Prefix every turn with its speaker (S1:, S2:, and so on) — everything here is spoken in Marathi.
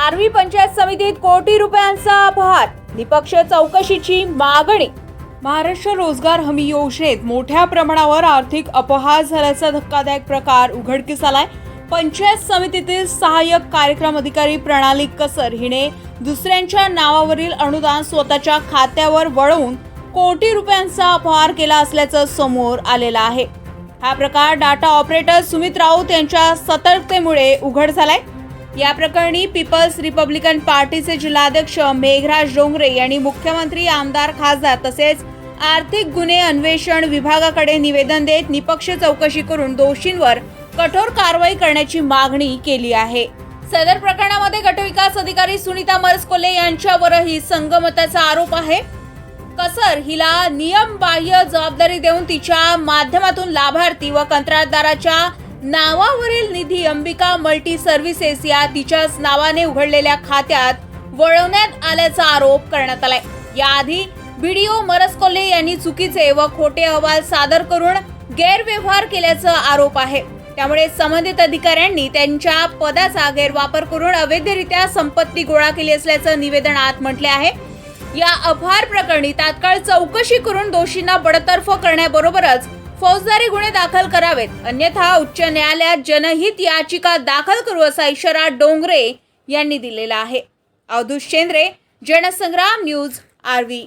S1: आर्वी पंचायत समितीत कोटी रुपयांचा अपहार. निपक्ष चौकशीची मागणी. महाराष्ट्र रोजगार हमी योजनेत मोठ्या प्रमाणावर आर्थिक अपहार झाल्याचा धक्कादायक प्रकार उघडकीस आलाय. पंचायत समितीतील सहाय्यक कार्यक्रम अधिकारी प्रणाली कसर हिने दुसऱ्यांच्या नावावरील अनुदान स्वतःच्या खात्यावर वळवून कोटी रुपयांचा अपहार केला असल्याचं समोर आलेलं आहे. हा प्रकार डाटा ऑपरेटर सुमित राऊत यांच्या सतर्कतेमुळे उघड झालाय. या प्रकरणी पीपल्स रिपब्लिकन पार्टीचे जिल्हाध्यक्ष मेघराज डोंगरे यांनी मुख्यमंत्री आमदार खासदार तसेच आर्थिक गुन्हे अन्वेषण विभागाकडे निवेदन देत निपक्ष चौकशी करून दोषींवर कठोर कारवाई करण्याची मागणी केली आहे. सदर प्रकरणामध्ये गटविकास अधिकारी सुनीता मरसकोले यांच्यावरही संगमताचा आरोप आहे. कसर हिला नियमबाह्य जबाबदारी देऊन तिच्या माध्यमातून लाभार्थी व कंत्राटदाराच्या नावावरील निधी अंबिका मल्टी सर्व्हिसेस या तिच्याच नावाने उघडलेल्या खात्यात वळवण्यात आल्याचा आरोप करण्यात आलाय. याआधी बीडीओ मरसकोल्हे यांनी चुकीचे व खोटे अहवाल सादर करून गैरव्यवहार केल्याचा आरोप आहे. त्यामुळे संबंधित अधिकाऱ्यांनी त्यांच्या पदाचा गैरवापर करून अवैधरित्या संपत्ती गोळा केली असल्याचं निवेदनात म्हटले आहे. या अपहार प्रकरणी तात्काळ चौकशी करून दोषींना बडतर्फ करण्याबरोबरच फौजदारी गुन्हे दाखल करावेत. अन्यथा उच्च न्यायालयात जनहित याचिका दाखल करू असा इशारा डोंगरे यांनी दिलेला आहे. Avdhoot Shendre Jansangram news RV.